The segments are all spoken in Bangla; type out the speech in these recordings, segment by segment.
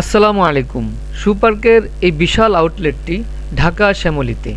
আসসালামু আলাইকুম। সুপার্কের এই বিশাল আউটলেটটি ঢাকা শ্যামলিতে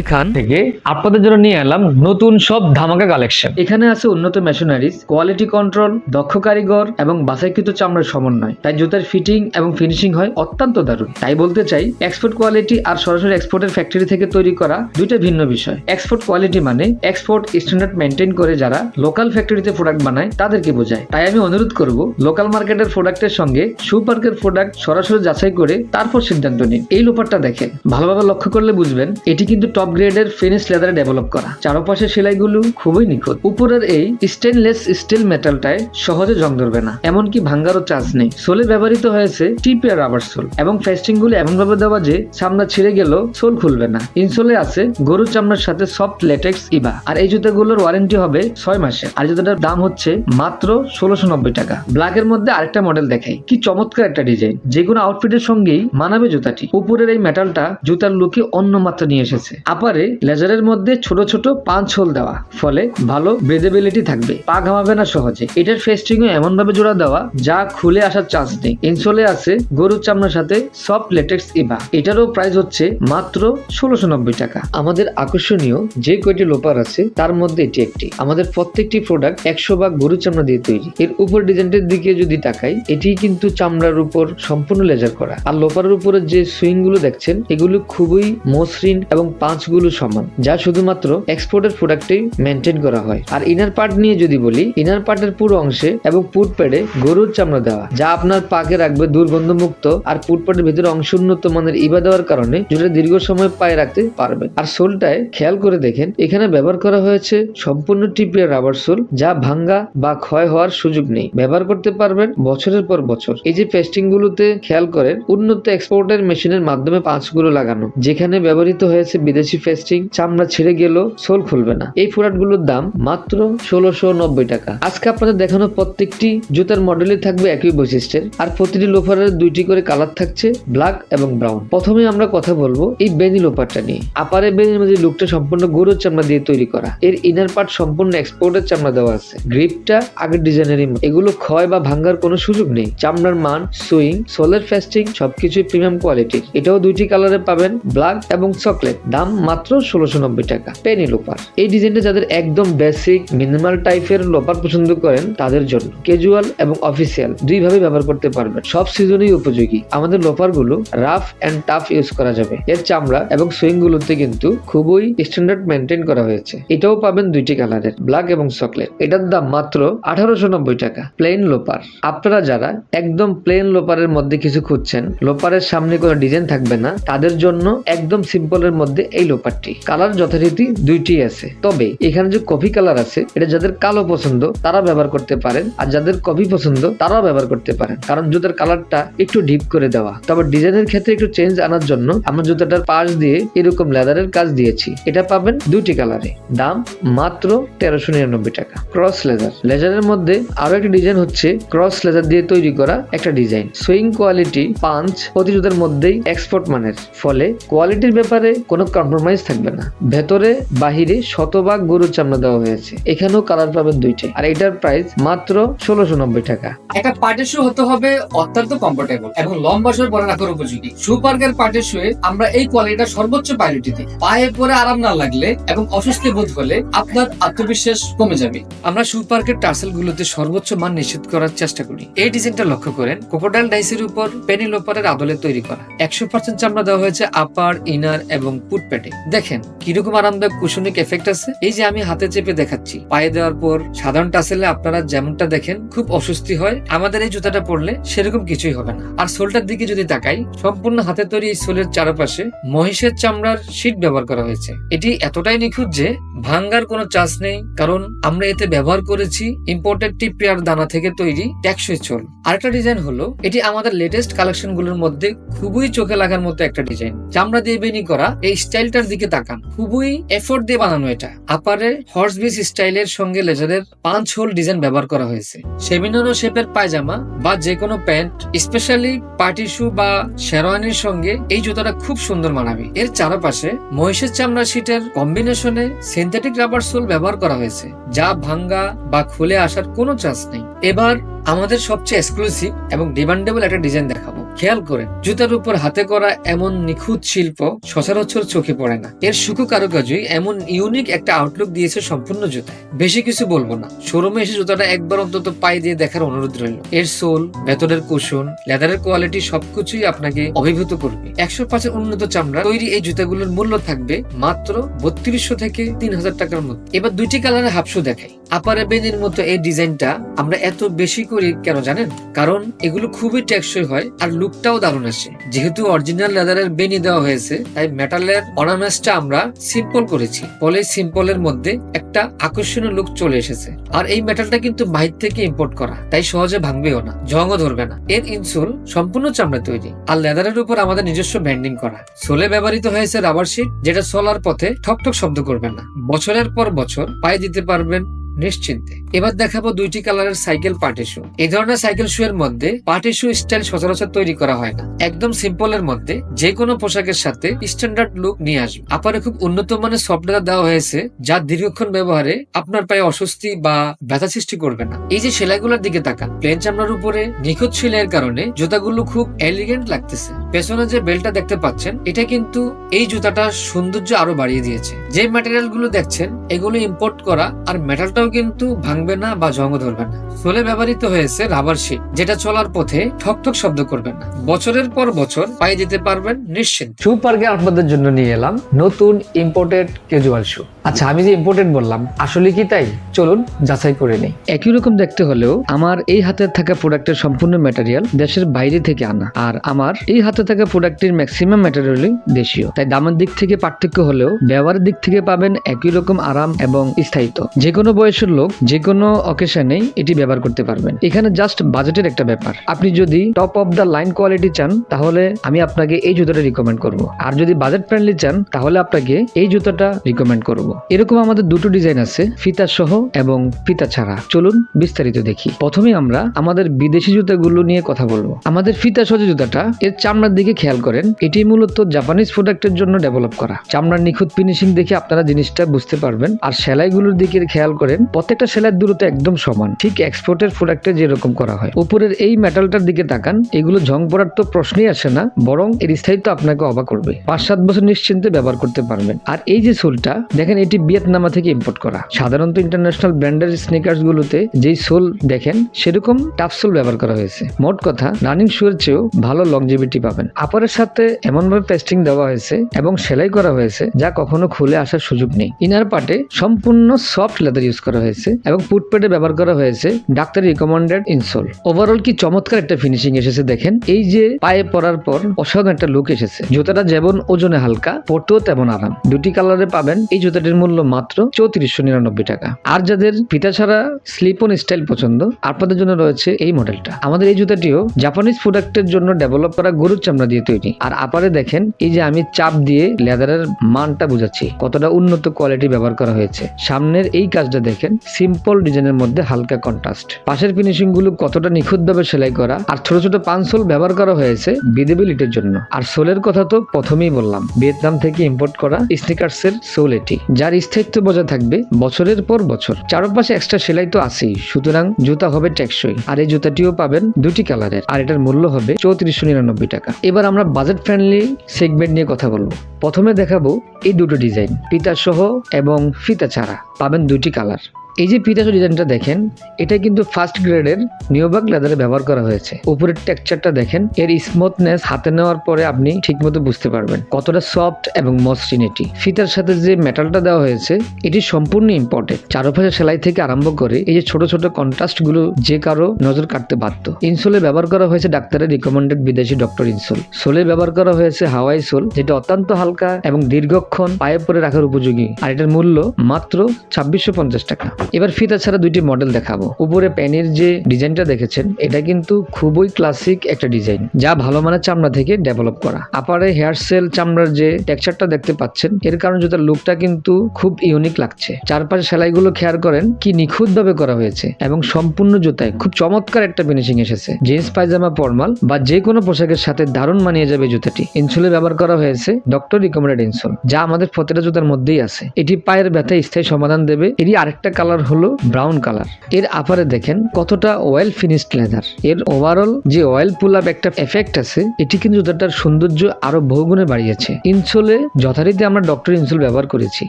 এখান থেকে আপনাদের জন্য নিয়ে এলাম নতুন সব ধামাকা কালেকশন এখানে আছে উন্নত মেশিনারিজ কোয়ালিটি কন্ট্রোল দক্ষ কারিগর এবং বাছাইকৃত চামড়ার সমন্বয়। তাই জুতার ফিটিং এবং ফিনিশিং হয় অত্যন্ত দারুণ। তাই বলতে চাই এক্সপোর্ট কোয়ালিটি আর সরাসরি এক্সপোর্টের ফ্যাক্টরি থেকে তৈরি করা দুইটা ভিন্ন বিষয়। এক্সপোর্ট কোয়ালিটি মানে এক্সপোর্ট স্ট্যান্ডার্ড মেনটেন করে যারা লোকাল ফ্যাক্টরিতে প্রোডাক্ট বানায় তাদেরকে বোঝায়। তাই আমি অনুরোধ করব লোকাল মার্কেটের প্রোডাক্টের সঙ্গে সুপার্কের প্রোডাক্ট সরাসরি যাচাই করে তারপর সিদ্ধান্ত নিন। এই লোপারটা দেখেন। ভালোভাবে লক্ষ্য করলে বুঝবেন এটি কিন্তু টপ গ্রেডের ফিনিশ লেদারে ডেভেলপ করা। চারপাশের সেলাইগুলো খুবই নিখুঁত। উপরের এই স্টেনলেস স্টিল মেটালটায় সহজে জং ধরবে না। এমনকি ভাঙ্গারও চান্স নেই। সোলে ব্যবহৃত হয়েছে টিপিয়ার রাবার সোল এবং ফেস্টিংগুলো এমন ভাবে দেওয়া যে চামড়া ছিঁড়ে গেলেও সোল খুলবে না। ইনসোলে আছে গরুর চামড়ার সাথে সফট লেটেক্স ইবা আর এই জুতাগুলোর ওয়ারেন্টি হবে ছয় মাসে। আর জুতাটার দাম হচ্ছে মাত্র ষোলোশো নব্বই টাকা। ব্ল্যাকের মধ্যে আরেকটা মডেল দেখাই। কি চমৎকার একটা ডিজাইন যে কোনো আউটফিটের সঙ্গেই মানাবে জুতাটি। উপরের এই মেটালটা জুতার লুকে অন্য মাত্রা নিয়ে এসেছে। আপারে লেজারের মধ্যে ছোট ছোট পাঁচ হোল দেওয়া, ফলে ভালো ব্রেদেবিলিটি থাকবে। পা ঘামাবে না সহজে। এটার ফেস্টিং ও এমন ভাবে জোড়া দেওয়া, যা খুলে আসার চান্স নেই। ইনসোলে আছে গরুর চামড়ার সাথে সফট লেটেক্স ইবা এটারও প্রাইস হচ্ছে মাত্র ষোলোশো নব্বই টাকা। আমাদের আকর্ষণীয় যে কয়টি লোপার আছে, তার মধ্যে এটি একটি। আমাদের প্রত্যেকটি প্রোডাক্ট একশো ভাগ গরুর চামড়া দিয়ে তৈরি। এর উপর ডিজাইনটির দিকে যদি তাকাই এটি কিন্তু চামড়ার উপর সম্পূর্ণ লেজার করা। আর লোপারের উপরে যে সুইংগুলো দেখছেন, এগুলো খুবই মসৃণ এবং পাঁচগুলো সমান, যা শুধুমাত্র এক্সপোর্টের প্রোডাক্টে মেনটেন করা হয়। আর ইনার পার্ট নিয়ে যদি বলি ইনার পার্টের পুরো অংশে এবং পুট প্যাডে গরুর চামড়া দেওয়া, যা আপনার পাকে রাখবে দুর্গন্ধ মুক্ত আর পুট প্যাডের ভিতরে অংশ উন্নত মানের ইবা দেওয়ার কারণে জুটা দীর্ঘ সময় পায়ে রাখতে পারবেন আর সোলটায় খেয়াল করে দেখেন, এখানে ব্যবহার করা হয়েছে সম্পূর্ণ টিপিয়া রাবার সোল, যা ভাঙ্গা বা ক্ষয় হওয়ার সুযোগ নেই। ব্যবহার করতে পারবেন বছরের পর বছর। এই যে পেস্টিং গুলোতে খেয়াল করেন, উন্নত এক্সপোর্টের মেশিনের মাধ্যমে পাঁচগুলো লাগানো, যেখানে ব্যবহৃত হয়েছে বিদেশি ফেস্টিং চামড়া ছেড়ে গেলেও সোল খুলবে না। এই প্রোডাক্টগুলোর দাম মাত্র ষোলোশো নব্বই টাকা। আজকে আপনাদের দেখানো প্রত্যেকটি জুতার মডেলই থাকবে একই বৈশিষ্ট্যের, আর প্রতিটি লোফারের দুইটি করে কালার থাকছে ব্ল্যাক এবং ব্রাউন প্রথমে আমরা কথা বলব এই বেনি লোফারটা নিয়ে। আপারে বেনির মধ্যে লুকটা সম্পূর্ণ গরুর চামড়া দিয়ে তৈরি করা। এর ইনার পার্ট সম্পূর্ণ এক্সপোর্টের চামড়া দেওয়া আছে। গ্রিপটা আগের ডিজাইনেরই মতো। এগুলো ক্ষয় বা ভাঙ্গার কোনো সুযোগ নেই। চামড়ার মান সুইং সোলের ফেস্টিং সবকিছুই প্রিমিয়াম কোয়ালিটির এটাও দুইটি কালারে পাবেন ব্ল্যাক এবং চকলেট দাম মাত্র ষোলোশো নব্বই টাকা। পেনি লোপার এই ডিজাইনটা যাদের একদম বেসিক মিনিমাল টাইপের লোপার পছন্দ করেন, তাদের জন্য। ক্যাজুয়াল এবং অফিসিয়াল দুইভাবে ব্যবহার করতে পারবেন। সব সিজনেই উপযোগী। আমাদের লোপারগুলো রাফ এন্ড টাফ ইউজ করা যাবে। এর চামড়া এবং সুইং গুলোতে কিন্তু খুবই স্ট্যান্ডার্ড মেনটেন করা হয়েছে। এটাও পাবেন দুইটি কালারের ব্ল্যাক এবং চকলেট এটার দাম মাত্র আঠারোশো নব্বই টাকা। প্লেন লোপার আপনারা যারা একদম প্লেন লোপারের মধ্যে কিছু খুঁজছেন লোপারের সামনে কোনো ডিজাইন থাকবে না, তাদের জন্য একদম সিম্পলের মধ্যে এই লোপারটি কালার যথারীতি দুইটি আছে। তবে এখানে যে কফি কালার আছে, এটা যাদের কালো পছন্দ তারা ব্যবহার করতে পারেন। আর যাদের কফি পছন্দ, তারাও ব্যবহার করতে পারেন। কারণ জুতার কালারটা একটু ডিপ করে দেওয়া। তবে ডিজাইনের ক্ষেত্রে একটু চেঞ্জ আনার জন্য আমরা জুতাটার পাশ দিয়ে এরকম লেদারের কাজ দিয়েছি। এটা পাবেন দুটি কালারে। দাম মাত্র তেরোশো নিরানব্বই টাকা। ক্রস লেজার লেজারের মধ্যে আরও একটা ডিজাইন হচ্ছে ক্রস লেজার দিয়ে তৈরি করা একটা ডিজাইন সুইং কোয়ালিটি পাঞ্চ প্রতি জুতার মধ্যেই এক্সপোর্ট মানের। ফলে কোয়ালিটির ব্যাপারে কোনো কম্প্রোমাইজ থাকবে না। ভেতরে, বাহিরে শতভাগ গরুর চামড়া দেওয়া হয়েছে। এখানেও কালার পাবেন দুইটাই। আর এটার প্রাইস মাত্র ষোলোশো নব্বই টাকা। একটা পার্টের শু হতে হবে অত্যন্ত কমফোর্টেবল এবং লম্বা সময় পরে রাখার উপযোগী। শু পার্কের পার্টের শুয়ে আমরা এই কোয়ালিটিটা সর্বোচ্চ প্রায়োরিটি দিই। পায়ে পরে আরাম না লাগলে এবং অস্বস্তি বোধ হলে আপনার আত্মবিশ্বাস কমে যাবে। আমরা শু পার্কের টার্সেল গুলোতে সর্বোচ্চ মান নিশ্চিত করার চেষ্টা করি। এই ডিজাইনটা লক্ষ্য করেন। কোকোডাইল ডাইসের উপর পেনি লোপারের আদলে তৈরি করা। একশো পার্সেন্ট চামড়া দেওয়া হয়েছে আপার, ইনার এবং পুট প্যাডে দেখেন, কীরকম আরামদায়ক কুশনিক এফেক্ট আছে। এই যে আমি হাতে চেপে দেখাচ্ছি, পায়ে দেওয়ার পর সাধারণ টাসেলে আপনারা যেমনটা দেখেন, খুব অস্বস্তি হয়। আমাদের এই জুতাটা পরলে সেরকম কিছুই হবে না। আর সোলটার দিকে যদি তাকাই, সম্পূর্ণ হাতে তৈরি এই সোলের চারপাশে মহিষের চামড়ার শীট ব্যবহার করা হয়েছে। এটি এতটাই নিখুঁত যে ভাঙ্গার কোনো চান্স নেই, কারণ আমরা এতে ব্যবহার করেছি ইম্পোর্টেড টিপ পেয়ার দানা থেকে তৈরি ট্যাক্সই চোল। আরেকটা ডিজাইন হলো, এটি আমাদের লেটেস্ট কালেকশনগুলোর মধ্যে খুবই চোখে লাগার মতো একটা ডিজাইন চামড়া দিয়ে বেনি করা এই স্টাইলটার দিকে তাকান। খুবই এফোর্ট দিয়ে বানানো এটা। আপারে হর্স বিস স্টাইলের সঙ্গে লেজারের পাঁচ হোল ডিজাইন ব্যবহার করা হয়েছে। সেমিনারো শেপের পায়জামা বা যে কোনো প্যান্ট স্পেশালি পার্টি শু বা শেরওয়ানির সঙ্গে এই জুতাটা খুব সুন্দর মানাবে। এর চারপাশে মহিষের চামড়া শীটের কম্বিনেশনে সিনথেটিক রাবার সোল ব্যবহার করা হয়েছে, যা ভাঙ্গা বা খুলে আসার কোনো চান্স নেই। এবার আমাদের সবচেয়ে এক্সক্লুসিভ এবং ডিমান্ডেবল একটা ডিজাইন দেখাবো। খেয়াল করেন জুতার উপর হাতে করা এমন নিখুঁত শিল্প সচরাচর চোখে পড়ে না। এর সুখু কারুকাজই এমন ইউনিক একটা আউটলুক দিয়েছে সম্পূর্ণ জুতায়। বেশি কিছু বলব না। শোরুমে এসে জুতাটা একবার অন্তত পায়ে দিয়ে দেখার অনুরোধ রইল। এর সোল, ভেতরের কুশন লেদারের কোয়ালিটি সবকিছুই আপনাকে অভিভূত করবে। একশো পাঁচের উন্নত চামড়া তৈরি এই জুতাগুলোর মূল্য থাকবে মাত্র বত্রিশশো থেকে তিন হাজার টাকার মধ্যে এবার দুইটি কালারের হাফশু দেখাই। আপার বেনের মতো এই ডিজাইনটা আমরা এত বেশি করি কেন জানেন? কারণ এগুলো খুবই টেকসই হয় আর লুকটাও দারুণ আসে। যেহেতু অরিজিনাল লেদারের বেনি দেওয়া হয়েছে, তাই মেটালের অর্নামেন্টসটা আমরা সিম্পল করেছি। ফলে সিম্পলের মধ্যে একটা আকর্ষণীয় লুক চলে এসেছে। আর এই মেটালটা কিন্তু বাহির থেকে ইম্পোর্ট করা, তাই সহজে ভাঙবেও না, জংও ধরবে না। এর ইনসোল সম্পূর্ণ চামড়া তৈরি, আর লেদারের উপর আমাদের নিজস্ব ব্যান্ডিং করা। সোলে ব্যবহৃত হয়েছে রাবার শিট যেটা সোলার পথে ঠক ঠক শব্দ করবে না। বছরের পর বছর পায়ে দিতে পারবেন নিশ্চিন্তে। এবার দেখাবো দুইটি কালারের সাইকেল পার্টি শু। এই ধরনের সাইকেল শু এর মধ্যে পার্টি শু স্টাইল সচরাচর তৈরি করা হয় না। একদম সিম্পল এর মধ্যে যে কোনো পোশাকের সাথে স্ট্যান্ডার্ড লুক নিয়ে আসবে। আপনার খুব উন্নত মানের সফটওয়্যার দেওয়া হয়েছে, যা দীর্ঘক্ষণ ব্যবহারে আপনার পায়ে অস্বস্তি বা ব্যথা সৃষ্টি করবে না। এই যে সেলাইগুলোর দিকে তাকান, প্লেন চামড়ার উপরে নিখুঁত সেলাইয়ের কারণে জুতাগুলো খুব এলিগেন্ট লাগতেছে। পেছনে যে বেলটা দেখতে পাচ্ছেন এটা কিন্তু এই জুতাটার সৌন্দর্য আরও বাড়িয়ে দিয়েছে। যে ম্যাটেরিয়ালগুলো দেখছেন এগুলো ইম্পোর্ট করা আর মেটালটাও কিন্তু ভাঙবে না বা জং ধরবে না। সোলে ব্যবহৃত হয়েছে রাবার শিট যেটা চলার পথে ঠক ঠক শব্দ করবে না। বছরের পর বছর পায়ে দিতে পারবেন নিশ্চিন্ত। শু পার্কে আপনাদের জন্য নিয়ে এলাম নতুন ইম্পোর্টেড ক্যাজুয়াল শু আচ্ছা আমি যে ইম্পোর্টেড বললাম আসলে কি তাই? চলুন যাচাই করে নেই। একই রকম দেখতে হলেও আমার এই হাতে থাকা প্রোডাক্টের সম্পূর্ণ ম্যাটেরিয়াল দেশের বাইরে থেকে আনা। আর আমার এই হাতে থাকা প্রোডাক্টের ম্যাক্সিমাম ম্যাটেরিয়ালই দেশীয়। তাই দামের দিক থেকে পার্থক্য হলেও ব্যবহারের দিক থেকে পাবেন একই রকম আরাম এবং স্থায়িত্ব। যে কোনো বয়সের লোক যে কোনো অকেশনেই এটি ব্যবহার করতে পারবেন। এখানে জাস্ট বাজেটের একটা ব্যাপার। আপনি যদি top of the line quality চান, তাহলে আমি আপনাকে এই জুতোটা রিকমেন্ড করব। আর যদি বাজেট ফ্রেন্ডলি চান, তাহলে আপনাকে এই জুতোটা রিকমেন্ড করব। এরকম আমাদের দুটো ডিজাইন আছে, ফিতা সহ এবং ফিতা ছাড়া। চলুন বিস্তারিত দেখি। প্রথমে আমরা আমাদের বিদেশি জুতাগুলো নিয়ে কথা বলব। আমাদের ফিতা সহ জুতাটা, এর চামড়ার দিকে খেয়াল করেন এটি মূলত জাপানিজ প্রোডাক্টের জন্য ডেভেলপ করা। চামড়ার নিখুঁত ফিনিশিং দেখে আপনারা জিনিসটা বুঝতে পারবেন। আর সেলাইগুলোর দিকে খেয়াল করেন, প্রত্যেকটা সেলাইয়ের দূরত্ব একদম সমান। ঠিক এক্সপোর্টের প্রোডাক্টে যেরকম করা হয়। উপরের এই মেটালটার দিকে তাকান, এগুলো ঝং পড়ার তো প্রশ্নই আসে না, বরং এর স্থায়িত্ব আপনাকে অবাক করবে। পাঁচ সাত বছর নিশ্চিন্তে ব্যবহার করতে পারবেন। আর এই যে সোলটা, দেখেন এটি ভিয়েতনামা থেকে ইম্পোর্ট করা। সাধারণত ইন্টারন্যাশনাল ব্র্যান্ডের স্নিকার্স গুলোতে যেই সোল দেখেন, সেরকম টাফ সোল ব্যবহার করা হয়েছে। মোট কথা রানিং শু এর চেয়েও ভালো লংজিভিটি পাবেন। আপরের সাথে এমন ভাবে পেস্টিং দেওয়া হয়েছে এবং সেলাই করা হয়েছে যা কখনো খুলে আসার সুযোগ নেই। ইনার পার্টে সম্পূর্ণ সফট লেদার ইউজ করা হয়েছে এবং ফুটপ্যাডে ব্যবহার করা হয়েছে ডাক্তার রিকমেন্ডেড ইনসোল ওভারঅল কি চমৎকার একটা ফিনিশিং এসেছে দেখেন। এই যে পায়ে পরার পর অসাধারণ একটা লুক এসেছে। জুতাটা যেমন ওজনে হালকা, পরতেও তেমন আরাম। দুটি কালারে পাবেন, এই জুতাটির মূল্য মাত্র চৌত্রিশশো নিরানব্বই টাকা। আর যাদের ফিতা ছাড়া স্লিপ অন স্টাইল পছন্দ, আপনাদের জন্য রয়েছে এই মডেলটা আমাদের এই জুতাটিও জাপানিজ প্রোডাক্টের জন্য ডেভেলপ করা গরুর চামড়া দিয়ে তৈরি। আর আপারে দেখেন, এই যে আমি চাপ দিয়ে লেদারের মানটা বুঝাচ্ছি, কতটা উন্নত কোয়ালিটি ব্যবহার করা হয়েছে। সামনের এই কাজটা দেখেন সিম্পল ডিজাইনের মধ্যে হালকা কন্ট্রাস্ট পাশের ফিনিশিংগুলো কতটা নিখুঁতভাবে সেলাই করা, আর ছোট ছোট পানসোল ব্যবহার করা হয়েছে বিদেবিলিটির জন্য। আর সোলের কথা তো প্রথমেই বললাম, ভিয়েতনাম থেকে ইম্পোর্ট করা স্নিকার্স এর সোল এটি, যার স্থায়িত্ব বজায় থাকবে বছরের পর বছর। চারপাশে এক্সট্রা সেলাই তো আছেই, সুতরাং জুতা হবে টেকসই। আর এই জুতাটিও পাবেন দুটি কালারের আর এটার মূল্য হবে চৌত্রিশশো নিরানব্বই টাকা। এবার আমরা বাজেট ফ্রেন্ডলি সেগমেন্ট নিয়ে কথা বলব। প্রথমে দেখাবো এই দুটো ডিজাইন ফিতা সহ এবং ফিতা ছাড়া। পাবেন দুটি কালার এই যে পিটাসো ডিজাইনটা দেখেন, এটা কিন্তু ফার্স্ট গ্রেডের নিউবাক লেদারে ব্যবহার করা হয়েছে। উপরের টেক্সচারটা দেখেন, এর স্মুথনেস হাতে নেওয়ার পরে আপনি ঠিকমতো বুঝতে পারবেন কতটা সফট এবং মসৃণ এটি। ফিতার সাথে যে মেটালটা দেওয়া হয়েছে, এটি সম্পূর্ণ ইম্পর্টেন্ট চারপাশে সেলাই থেকে আরম্ভ করে এই যে ছোট ছোট কন্ট্রাস্টগুলো যে কারও নজর কাটতে বাধ্য। ইনসোলে ব্যবহার করা হয়েছে ডাক্তারের রিকমেন্ডেড বিদেশি ডক্টর ইনসোল সোলে ব্যবহার করা হয়েছে হাওয়াই সোল যেটা অত্যন্ত হালকা এবং দীর্ঘক্ষণ পায়ে পরে রাখার উপযোগী। আর এটার মূল্য মাত্র ছাব্বিশশো পঞ্চাশ টাকা। এবার ফিতা ছাড়া দুইটি মডেল দেখাবো। উপরে প্যানের যে ডিজাইনটা দেখেছেন, এটা কিন্তু খুবই ক্লাসিক একটা ডিজাইন, যা ভালো মানের চামড়া থেকে ডেভেলপ করা। আপারে হেয়ার সেল চামড়ার যে টেক্সচারটা দেখতে পাচ্ছেন, এর কারণে জুতার লুকটা কিন্তু খুব ইউনিক লাগছে। চারপাশে সেলাইগুলো খেয়াল করেন, কি নিখুঁত ভাবে করা হয়েছে এবং সম্পূর্ণ জুতায় খুব চমৎকার একটা ফিনিশিং এসেছে। জিন্স পায়জামা ফরমাল বা যে কোনো পোশাকের সাথে দারুণ মানিয়ে যাবে জুতাটি। ইনসোলে ব্যবহার করা হয়েছে ডক্টর রিকমেন্ডেড ইনসোল যা আমাদের প্রতিটা জুতার মধ্যেই আছে। এটি পায়ের ব্যথায় স্থায়ী সমাধান দেবে। এটি আরেকটা কালার কালার হলো ব্রাউন কালারের আপারে দেখেন কতটা অয়েল ফিনিশড লেদার এর ওভারঅল যে অয়েল পুল আপ একটা এফেক্ট আছে, এটি কিন্তু জুতাটার সৌন্দর্য আরও বহুগুণে বাড়িয়েছে। ইনসোলে যথারীতি আমরা ডক্টর ইনসোল ব্যবহার করেছি,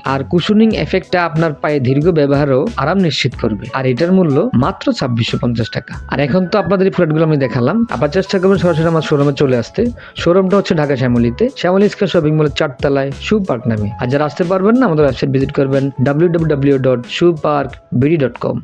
আর কুশনিং এফেক্টটা আপনার পায়ে দীর্ঘ ব্যবহারও আরাম নিশ্চিত করবে। আর এটার মূল্য মাত্র ছাব্বিশশো পঞ্চাশ টাকা। আর এখন তো আপনাদের এই প্রোডাক্টগুলো আমি দেখালাম। আবার চেষ্টা করবেন সরাসরি আমার শোরুমে চলে আসতে। শোরুমটা হচ্ছে ঢাকা শ্যামলিতে। শ্যামলি স্কোয়ার শপিং মলের চারতলায় শু পার্ক নামে। আর যারা আসতে পারবেন না, আমাদের ওয়েবসাইট ভিজিট করবেন W W W dot shoe park BD dot com